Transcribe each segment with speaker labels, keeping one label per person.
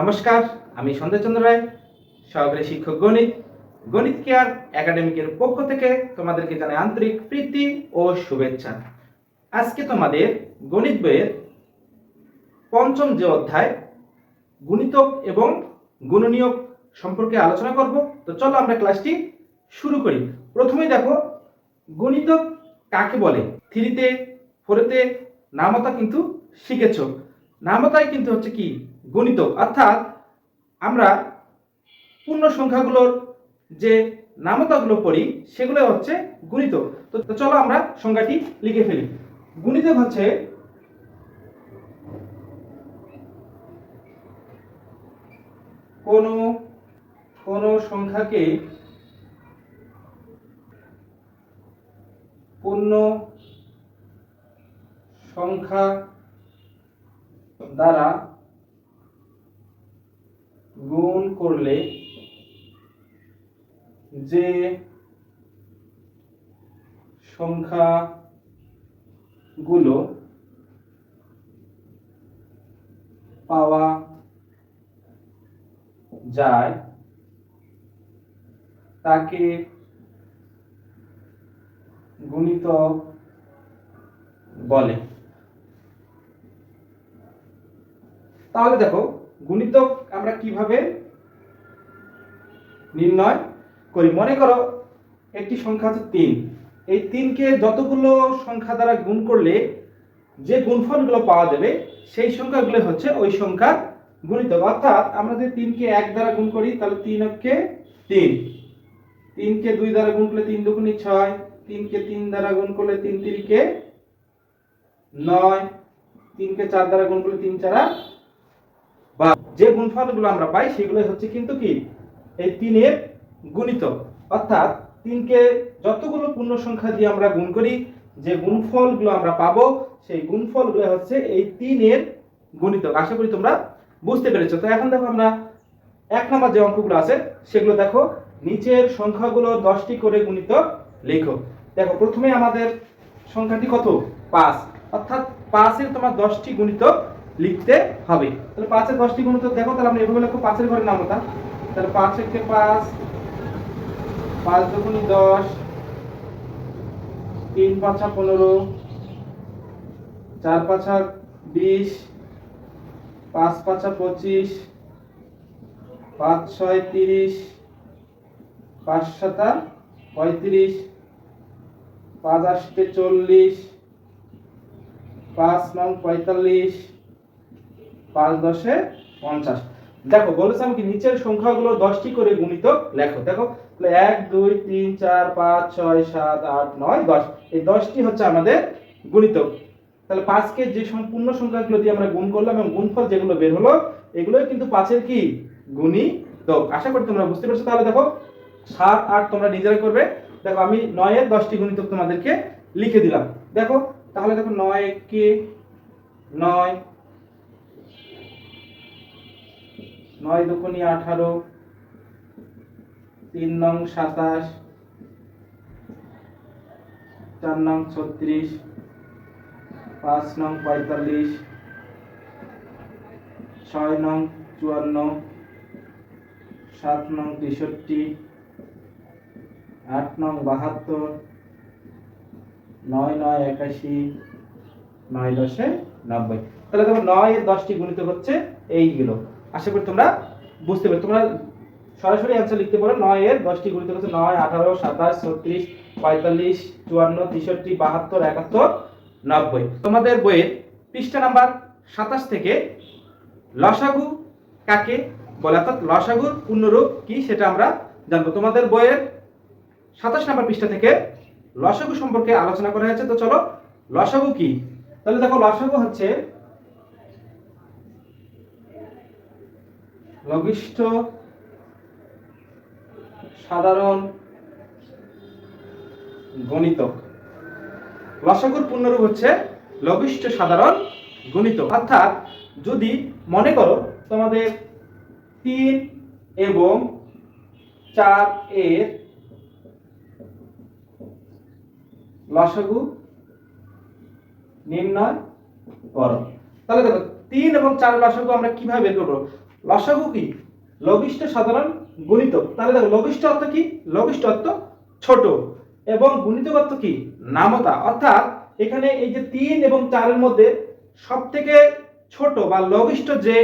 Speaker 1: নমস্কার আমি চন্দ্র রায় সহকারী শিক্ষক গণিত গণিত কেয়ার একাডেমিকের পক্ষ থেকে তোমাদেরকে জানাই আন্তরিক প্রীতি ও শুভেচ্ছা আজকে তোমাদের গণিত বইয়ের পঞ্চম যে অধ্যায় গুণিতক এবং গুণনীয়ক সম্পর্কে আলোচনা করব তো চলো আমরা ক্লাসটি শুরু করি প্রথমে দেখো গণিতক কাকে বলে থ্রিতে ফোরেতে নামতা কিন্তু শিখেছ নামতায় কিন্তু হচ্ছে কি গণিতক অর্থাৎ আমরা পূর্ণ সংখ্যাগুলোর যে নামতাগুলো পড়ি সেগুলো হচ্ছে গণিত তো চলো আমরা সংজ্ঞাটি লিখে ফেলি গণিত হচ্ছে কোনো কোনো সংখ্যাকে পূর্ণ সংখ্যা দ্বারা গুণ করলে যে সংখ্যা গুলো পাওয়া যায় তাকে গুণিত বলে তাহলে দেখো গুণিতক আমরা কিভাবে নির্ণয় করি মনে করো একটি সংখ্যা হচ্ছে তিন এই তিনকে যতগুলো সংখ্যা দ্বারা গুণ করলে যে গুণফলগুলো পাওয়া যাবে সেই সংখ্যাগুলো হচ্ছে ওই সংখ্যা গুণিতক অর্থাৎ আমরা যদি তিনকে এক দ্বারা গুণ করি তাহলে তিন হচ্ছে তিন তিনকে দুই দ্বারা গুণ করলে তিন দুগুণি ছয় তিনকে তিন দ্বারা গুণ করলে তিন তিনকে নয় তিনকে চার দ্বারা গুণ করলে তিন চারা বা যে গুণফলগুলো আমরা পাই সেগুলো হচ্ছে কিন্তু কি এই তিনের গুণিত অর্থাৎ তিনকে যতগুলো পূর্ণ সংখ্যা দিয়ে আমরা গুণ করি যে গুণফলগুলো আমরা পাবো সেই গুণফলগুলো হচ্ছে এই তিনের গুণিত আশা করি তোমরা বুঝতে পেরেছো তো এখন দেখো আমরা এক নম্বর যে অঙ্কগুলো আছে সেগুলো দেখো নিচের সংখ্যাগুলো দশটি করে গুণিত লেখো দেখো প্রথমে আমাদের সংখ্যাটি কত পাঁচ অর্থাৎ পাঁচের তোমার দশটি গুণিত লিখতে হবে তাহলে পাঁচের দশটি তো দেখো তাহলে আমরা এভাবে লিখবো পাঁচের ঘরে নামতা তাহলে পাঁচ একে পাঁচ পাঁচ দুগুণ দশ তিন পাঁচা পনেরো চার পাঁচা বিশ পাঁচ পাঁচা পঁচিশ পাঁচ ছয় তিরিশ পাঁচ সাতা পঁয়ত্রিশ পাঁচ আষ্টে চল্লিশ পাঁচ নং পঁয়তাল্লিশ পাঁচ দশে পঞ্চাশ দেখো বলেছে আমাকে নিচের সংখ্যাগুলো দশটি করে গুণিত লেখো দেখো তাহলে এক দুই তিন চার পাঁচ ছয় সাত আট নয় দশ এই দশটি হচ্ছে আমাদের গুণিত তাহলে পাঁচকে যে সম্পূর্ণ সংখ্যাগুলো দিয়ে আমরা গুণ করলাম এবং গুণফল যেগুলো বের হলো এগুলোই কিন্তু পাঁচের কি গুণিত আশা করি তোমরা বুঝতে পারছো তাহলে দেখো সাত আট তোমরা নিজেরা করবে দেখো আমি নয়ের দশটি গুণিত তোমাদেরকে লিখে দিলাম দেখো তাহলে দেখো নয় কে নয় নয় দুকুনি আঠারো তিন নং সাতাশ চার নং ছত্রিশ পাঁচ নং পঁয়তাল্লিশ ছয় নং চুয়ান্ন সাত নং তেষট্টি আট নং বাহাত্তর নয় নয় একাশি নয় দশে নব্বই তাহলে দেখো নয় দশটি গুণিত হচ্ছে এইগুলো আশা করি তোমরা বুঝতে পারো তোমরা সরাসরি অ্যান্সার লিখতে পারো নয় এর দশটি গুরুত্ব হচ্ছে নয় আঠারো সাতাশ ছত্রিশ পঁয়তাল্লিশ চুয়ান্ন তেষট্টি বাহাত্তর একাত্তর নব্বই তোমাদের বইয়ের পৃষ্ঠা নাম্বার সাতাশ থেকে লসাগু কাকে বলে অর্থাৎ লসাগুর পূর্ণরূপ কি সেটা আমরা জানবো তোমাদের বইয়ের সাতাশ নাম্বার পৃষ্ঠা থেকে লসাগু সম্পর্কে আলোচনা করা হয়েছে তো চলো লসাগু কি তাহলে দেখো লসাগু হচ্ছে লবিষ্ট সাধারণ গণিতক লসাগুর পূর্ণরূপ হচ্ছে লবিষ্ট সাধারণ গণিত অর্থাৎ যদি মনে করো তোমাদের তিন এবং চার এর লসাগু নির্ণয় করো তাহলে দেখো তিন এবং চার লসাগু আমরা কিভাবে বের করবো লসাগু কি লঘিষ্ঠ সাধারণ গুণিতক তাহলে দেখো লঘিষ্ঠ অর্থ কি লঘিষ্ঠ অর্থ ছোট এবং গুণিতক অর্থ কি নামতা অর্থাৎ এখানে এই যে তিন এবং চারের মধ্যে সব থেকে ছোট বা লঘিষ্ঠ যে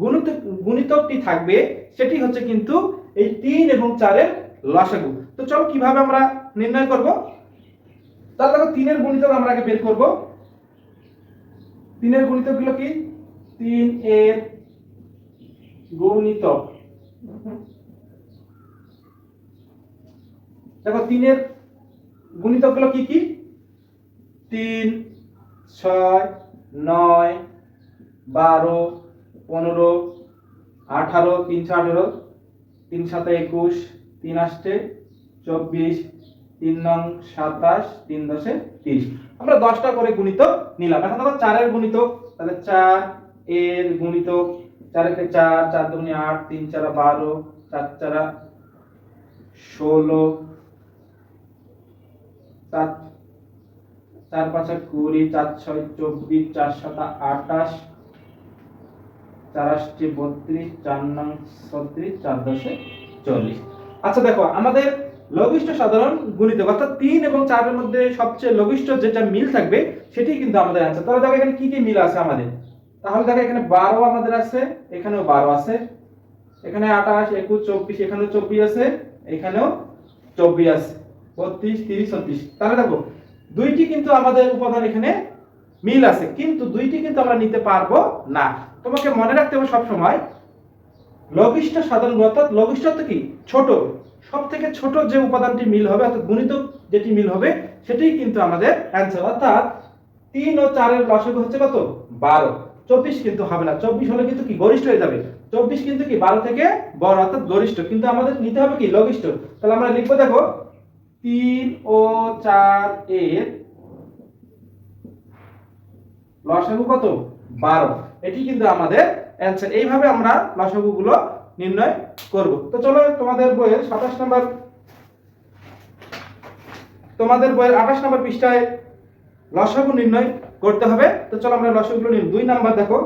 Speaker 1: গুণিত গুণিতকটি থাকবে সেটি হচ্ছে কিন্তু এই তিন এবং চারের লসাগু তো চলো কিভাবে আমরা নির্ণয় করব তাহলে দেখো তিনের গুণিতক আমরা আগে বের করব তিনের গুণিতকগুলো কি তিন এর গুণিত দেখো তিনের গুণিতক গুলো কি কি তিন ছয় নয় বারো পনেরো আঠারো ছ আঠেরো তিন সাত একুশ তিন আষ্টে চব্বিশ তিন নং সাতাশ তিন দশে তিরিশ আমরা দশটা করে গুণিত নিলাম এখন দেখো চারের গুণিত তাহলে চার এর গুণিতক চার একে চার চার দুগুণে আট তিন চারা বারো চার চারা ষোলো চার চার পাঁচে কুড়ি চার ছয় চব্বিশ চার সাতা আটাশ চার আসছে বত্রিশ চার নাম ছত্রিশ চার দশে চল্লিশ আচ্ছা দেখো আমাদের লঘিষ্ঠ সাধারণ গুণিত অর্থাৎ তিন এবং চারের মধ্যে সবচেয়ে লঘিষ্ঠ যেটা মিল থাকবে সেটি কিন্তু আমাদের আছে তাহলে দেখো এখানে কি কি মিল আছে আমাদের তাহলে দেখো এখানে বারো আমাদের আছে এখানেও বারো আছে এখানে আঠাশ একুশ চব্বিশ এখানেও চব্বিশ আছে এখানেও চব্বিশ আছে বত্রিশ তিরিশ চব্বিশ তাহলে দেখো দুইটি কিন্তু আমাদের উপাদান এখানে মিল আছে কিন্তু দুইটি কিন্তু আমরা নিতে পারবো না তোমাকে মনে রাখতে হবে সবসময় লঘিষ্ঠ সাধারণ অর্থাৎ লঘিষ্ঠত্ব কি ছোট সব থেকে ছোট যে উপাদানটি মিল হবে অর্থাৎ গুণিত যেটি মিল হবে সেটাই কিন্তু আমাদের অ্যান্সার অর্থাৎ তিন ও চারের লসক হচ্ছে কত বারো চব্বিশ কিন্তু হবে না চব্বিশ হলে কিন্তু কি গরিষ্ঠ হয়ে যাবে চব্বিশ কিন্তু কি বারো থেকে বড় অর্থাৎ গরিষ্ঠ কিন্তু আমাদের নিতে হবে কি লঘিষ্ঠ তাহলে আমরা লিখবো দেখো তিন ও চার এর লসাগু কত বারো এটি কিন্তু আমাদের অ্যান্সার এইভাবে আমরা লসাগু গুলো নির্ণয় করব তো চলো তোমাদের বইয়ের সাতাশ নম্বর তোমাদের বইয়ের আঠাশ নম্বর পৃষ্ঠায় লসাগু নির্ণয় করতে হবে তো চলো আমরা লসগুলো নিই দুই নাম্বার দেখো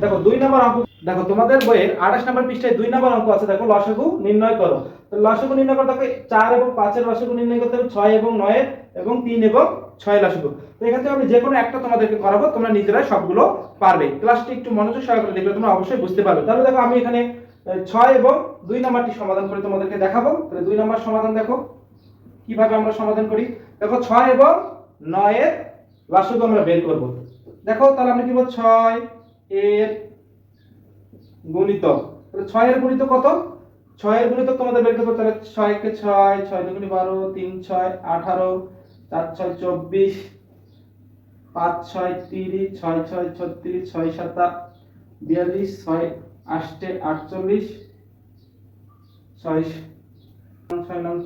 Speaker 1: দেখো দুই নাম্বার অঙ্ক দেখো তোমাদের বইয়ের আঠাশ নাম্বার পৃষ্ঠায় দুই নাম্বার অঙ্ক আছে দেখো লসাগু নির্ণয় করো তো নির্ণয় করো দেখো চার এবং পাঁচের লসাগু নির্ণয় করতে হবে ছয় এবং নয়ের এবং তিন এবং ছয় লসাগু তো এখান থেকে আমি যে কোনো একটা তোমাদেরকে করাবো তোমরা নিজেরাই সবগুলো পারবে ক্লাসটি একটু মনোযোগ সহকারে দেখলে তোমরা অবশ্যই বুঝতে পারবে তাহলে দেখো আমি এখানে ছয় এবং দুই নাম্বারটি সমাধান করে তোমাদেরকে দেখাবো তাহলে দুই নাম্বার সমাধান দেখো কিভাবে আমরা সমাধান করি দেখো ছয় এবং নয়ের লাসুদ আমরা বের করব দেখো তাহলে আমরা কি বলবো ছয় এর গুণিত তাহলে ছয় এর গুণিত কত ছয় এর গুণিত তোমাদের বের করতে তাহলে ছয় কে ছয় ছয় দুগুণি বারো তিন ছয় আঠারো চার ছয় চব্বিশ পাঁচ ছয় তিরিশ ছয় ছয় ছত্রিশ ছয় সাতা বিয়াল্লিশ ছয় আসছে আটচল্লিশ ছয় ছয় নং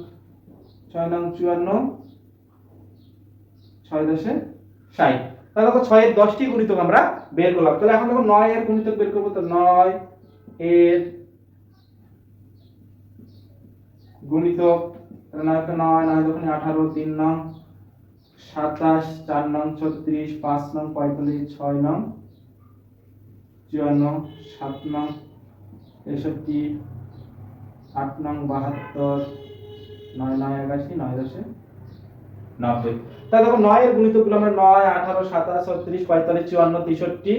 Speaker 1: ছয় নং চুয়ান্ন ছয় দশে ষাট তাহলে দেখো ছয়ের দশটি গুণিতক আমরা বের করলাম তাহলে এখন দেখো নয় এর গুণিতক বের করবো তো নয় এর গুণিতক নয় নয় নয় যখন আঠারো তিন নং সাতাশ চার নং ছত্রিশ পাঁচ নং পঁয়তাল্লিশ ছয় নং চুয়ান্ন সাত নং তেষট্টি আট নং বাহাত্তর নয় নয় একাশি নয় দশে নব্বই তাহলে দেখো নয়ের গুণিতকগুলো আমরা নয় আঠারো সাতাশ ছত্রিশ পঁয়তাল্লিশ চুয়ান্ন তেষট্টি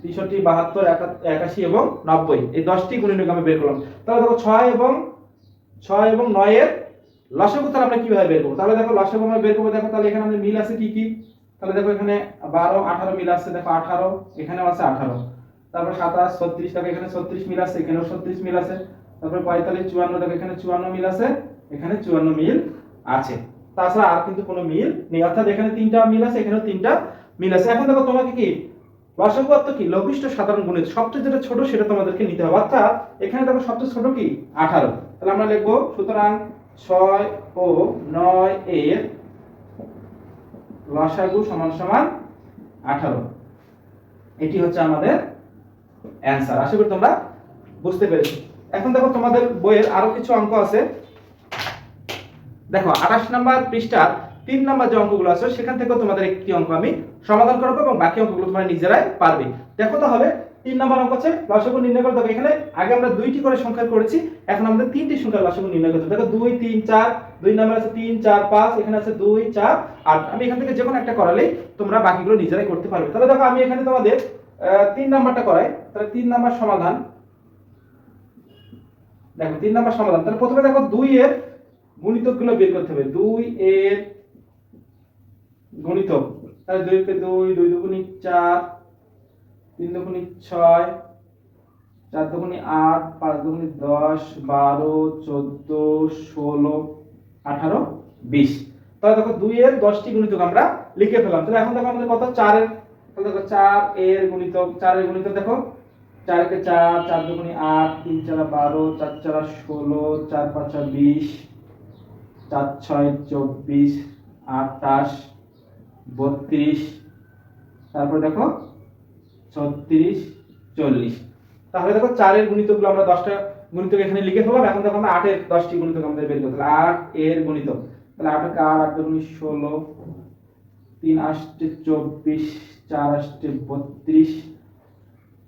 Speaker 1: তেষট্টি বাহাত্তর একাশি এবং নব্বই এই দশটি গুণিতক আমরা বের করলাম তাহলে দেখো ছয় এবং ছয় এবং নয়ের লসাগু তাহলে আমরা কিভাবে বের করবো তাহলে দেখো লসাগু আমরা বের করবো দেখো তাহলে এখানে আমাদের মিল আছে কি কি তাহলে দেখো এখানে বারো আঠারো মিল আছে দেখো আঠারো এখানেও আছে আঠারো তারপর সাতাশ ছত্রিশ দেখো এখানে ছত্রিশ মিল আছে এখানেও ছত্রিশ মিল আছে তারপরে পঁয়তাল্লিশ চুয়ান্ন দেখো এখানে চুয়ান্ন মিল আছে এখানে চুয়ান্ন মিল আছে তাছাড়া আর কিন্তু কোনো মিল নেই অর্থাৎ এখানে তিনটা মিল আছে এখানেও তিনটা মিল আছে এখন দেখো তোমাকে কি বাসক অর্থ কি লঘিষ্ঠ সাধারণ গুণিত সবচেয়ে যেটা ছোট সেটা তোমাদেরকে নিতে হবে অর্থাৎ এখানে দেখো সবচেয়ে ছোট কি আঠারো তাহলে আমরা লিখবো সুতরাং ছয় ও নয় এর লসাগু সমান সমান আঠারো এটি হচ্ছে আমাদের অ্যান্সার আশা করি তোমরা বুঝতে পেরেছো এখন দেখো তোমাদের বইয়ের আরো কিছু অঙ্ক আছে দেখো আঠাশ নাম্বার পৃষ্ঠার তিন নাম্বার যে অঙ্কগুলো আছে সেখান থেকে তোমাদের একটি অঙ্ক আমি সমাধান করবো এবং বাকি অঙ্কগুলো তোমরা নিজেরাই পারবে দেখো তাহলে তিন নাম্বার অঙ্ক আছে লসগু নির্ণয় করে দেখো এখানে আগে আমরা দুইটি করে সংখ্যা করেছি এখন আমাদের তিনটি সংখ্যার লসগু নির্ণয় করতে দেখো দুই তিন চার দুই নাম্বার আছে তিন চার পাঁচ এখানে আছে দুই চার আট আমি এখান থেকে যে কোনো একটা করালেই তোমরা বাকিগুলো নিজেরাই করতে পারবে তাহলে দেখো আমি এখানে তোমাদের তিন নাম্বারটা করাই তাহলে তিন নাম্বার সমাধান দেখো তিন নাম্বার সমাধান তাহলে প্রথমে দেখো দুই এর গুলো বের করতে হবে দুই এর গুণিতক তাহলে দুই কে দুই দুই দুগুণি চার তিন দুগুণি ছয় চার দুগুণি আট পাঁচ দুগুণি দশ বারো চোদ্দ ষোলো আঠারো বিশ তাহলে দেখো দুই এর দশটি গুণিতক আমরা লিখে ফেলাম তাহলে এখন দেখো আমাদের কত চারের দেখো চার এর গুণিতক চারের গুণিতক দেখো চারকে চার চার দুগুণী আট তিন চারা বারো চার চারা ষোলো চার পাঁচা বিশ চার ছয় চব্বিশ আটাশ বত্রিশ তারপরে দেখো ছত্রিশ চল্লিশ তাহলে দেখো চারের গুণিতকগুলো আমরা দশটা গুণিতক এখানে লিখে ফেলাম এখন দেখো আমরা আটের দশটি গুণিতক আমাদের বের করতে আট এর গুণিতক তাহলে আট আট দুগুণী ষোলো তিন আষ্টে চব্বিশ চার আষ্টে বত্রিশ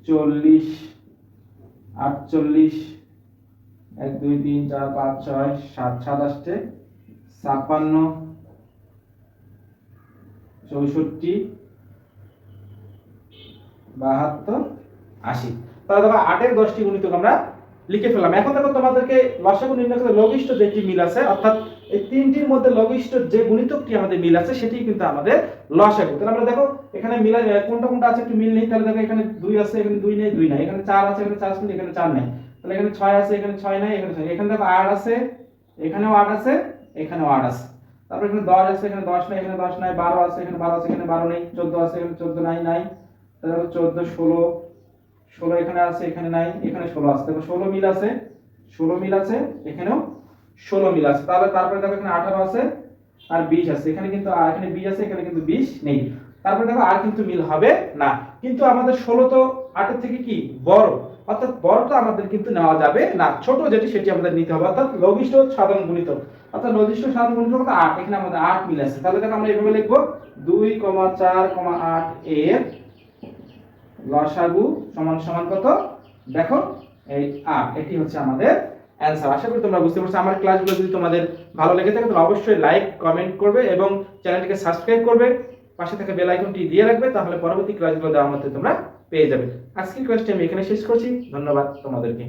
Speaker 1: চল্লিশ আটচল্লিশ এক দুই তিন চার পাঁচ ছয় সাত সাত আষ্টে ছাপ্পান্ন চৌষট্টি বাহাত্তর আশি তাহলে দেখো আটের দশটি গুণিতক আমরা লিখে ফেললাম এখন দেখো তোমাদেরকে লসাগু নির্ণয় করে লঘিষ্ঠ যেটি মিল আছে অর্থাৎ এই তিনটির মধ্যে লঘিষ্ঠ যে গুণিতকটি আমাদের মিল আছে সেটি কিন্তু আমাদের লসাগু তাহলে আমরা দেখো এখানে মিল কোনটা কোনটা আছে একটু মিল নেই তাহলে দেখো এখানে দুই আছে এখানে দুই নেই দুই নাই এখানে চার আছে এখানে চার আছে এখানে চার নেই তাহলে এখানে ছয় আছে এখানে ছয় নাই এখানে ছয় এখানে দেখো আট আছে এখানেও আট আছে এখানেও আট আছে তারপর এখানে দশ আছে এখানে দশ নাই এখানে দশ নাই বারো আছে এখানে বারো আছে এখানে বারো নেই চোদ্দ আছে এখানে চোদ্দ নাই নাই তারপর চোদ্দ ষোলো ষোলো এখানে আছে এখানে নাই এখানে ষোলো আছে দেখো ষোলো মিল আছে ষোলো মিল আছে এখানেও ষোলো মিল আছে তাহলে তারপরে দেখো এখানে আঠারো আছে আর বিশ আছে এখানে কিন্তু এখানে বিশ আছে এখানে কিন্তু বিশ নেই তারপরে দেখো আর কিন্তু মিল হবে না কিন্তু আমাদের ষোলো তো আটের থেকে কি বড় অর্থাৎ বড়টা আমাদের কিন্তু নেওয়া যাবে না ছোট যেটি সেটি আমাদের নিতে হবে অর্থাৎ লঘিষ্ঠ সাধারণ গুণিতক অর্থাৎ লঘিষ্ঠ সাধারণ গুণিতক আট এখানে আমাদের আট মিল আছে তাহলে দেখো আমরা এভাবে লিখবো দুই কমা চার কমা আট এর লসাগু সমান সমান কত দেখো এই আর এটি হচ্ছে আমাদের অ্যান্সার আশা করি তোমরা বুঝতে পারছো আমার ক্লাসগুলো যদি তোমাদের ভালো লেগে থাকে তাহলে অবশ্যই লাইক কমেন্ট করবে এবং চ্যানেলটিকে সাবস্ক্রাইব করবে পাশে থাকা বেল আইকনটি দিয়ে রাখবে তাহলে পরবর্তী ক্লাসগুলো দেওয়ার মধ্যে তোমরা পেয়ে যাবে আজকের ক্লাসটি আমি এখানে শেষ করছি ধন্যবাদ তোমাদেরকে